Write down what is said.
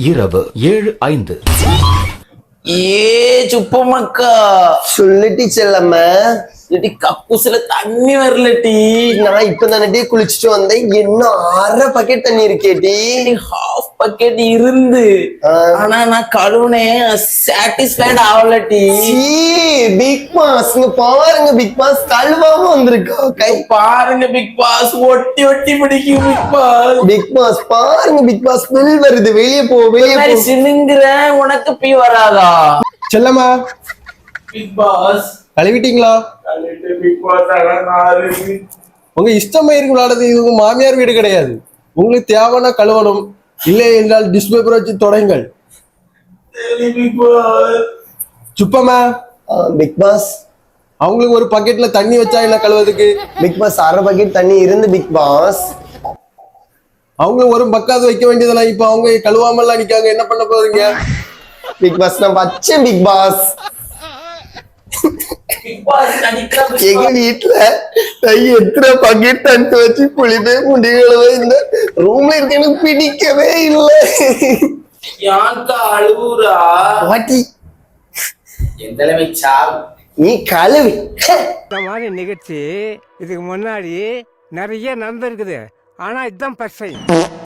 இரவு ஏழு ஐந்து. ஏ சுப்பமக்கா. சொல்லிட்டி செல்லம்ம. இடி கக்கூசுல தண்ணி வரலட்டி நான் இப்ப தானே குளிச்சுட்டு வந்தேன். என்ன அரை பக்கெட் தண்ணி இருக்கேட்டி பக்கெட் இருந்து. ஆனா நான் கழுவுனேன் சாட்டிஸ்ஃபைட் ஆகலட்டி பிக் பாஸ் இங்க பாருங்க பிக் பாஸ் கழுவாம வந்திருக்கா. கை. பாருங்க பிக் பாஸ் ஒட்டி ஒட்டி பிடிக்கும் பிக் பாஸ் பிக் பாஸ் பாருங்க பிக் பாஸ் பில் வருது. வெளியே போ வெளியே போ. சினுங்குற உனக்கு பீ வராதா? செல்லம்மா. பிக் பாஸ் கழுவிட்டீங்களா? பிக் பாஸ் உங்க இஷ்டமா இருக்கு விளையாடுறது இது உங்க மாமியார் வீடு கிடையாது. உங்களுக்கு தேவைன்னா கழுவணும். இல்லை என்றால் பேப்பர் வச்சு Bigg Boss Subbamma Bigg Boss. அவங்களுக்கு ஒரு பக்கெட்ல தண்ணி வச்சா என்ன கழுவதுக்கு பிக் பாஸ் அரை பக்கெட் தண்ணி இருந்து பிக் பாஸ். அவங்க ஒரு பக்காது வைக்க வேண்டியதுனா இப்ப அவங்க கழுவாமலாம் நிக்காங்க. என்ன பண்ண போறீங்க? பிக் பாஸ் நான் வச்சேன் பிக் பாஸ். எங்க வீட்டுல நான் எத்தனை பக்கெட் தண்ணி வச்சு குளிப்பே முடிகளவே இந்த ரூம்ல இருக்க எனக்கு பிடிக்கவே இல்லை. அழுவுரா வாட்டி. சாவு நீ கழுவி. இந்த மாதிரி நிகழ்ச்சி இதுக்கு முன்னாடி நிறைய நடந்திருக்குது. ஆனா இதுதான் டைம்